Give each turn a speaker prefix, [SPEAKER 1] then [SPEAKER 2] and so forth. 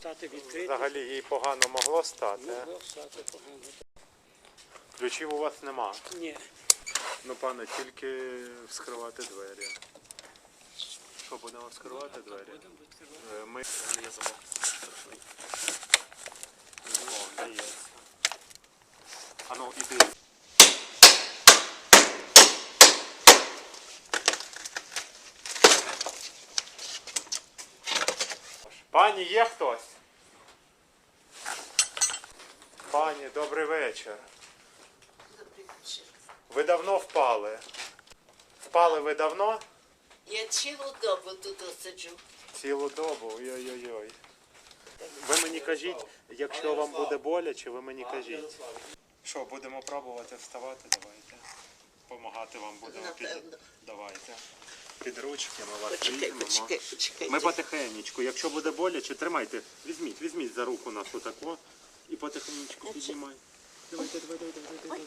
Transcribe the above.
[SPEAKER 1] Стати відкритим.
[SPEAKER 2] Взагалі їй погано могло стати.
[SPEAKER 1] Могло стати погано.
[SPEAKER 2] Ключів у вас нема.
[SPEAKER 1] Ні.
[SPEAKER 2] Ну, пане, тільки вскривати двері. Що, будемо вскривати двері?
[SPEAKER 1] Будемо відкривати.
[SPEAKER 2] Е, Ми... Є замок. О, дається. А ну, іди. Пані, є хтось? Пані, добрий вечір. Ви давно впали? Впали ви давно?
[SPEAKER 3] Я цілу добу тут сиджу.
[SPEAKER 2] Цілу добу, ой-ой-ой. Ви мені кажіть, якщо вам буде боляче, ви мені кажіть. Що, будемо пробувати вставати? Давайте. Помагати вам будемо під...
[SPEAKER 3] Напевно.
[SPEAKER 2] Давайте. Під ручки ми вас
[SPEAKER 3] Почекай,
[SPEAKER 2] візьмемо.
[SPEAKER 3] почекай, почекай.
[SPEAKER 2] Ми потихенечку. Якщо буде боляче, тримайте. Візьміть, візьміть за руку нас отако і потихенечку підіймай. Давайте, давай, давай, давай, давай.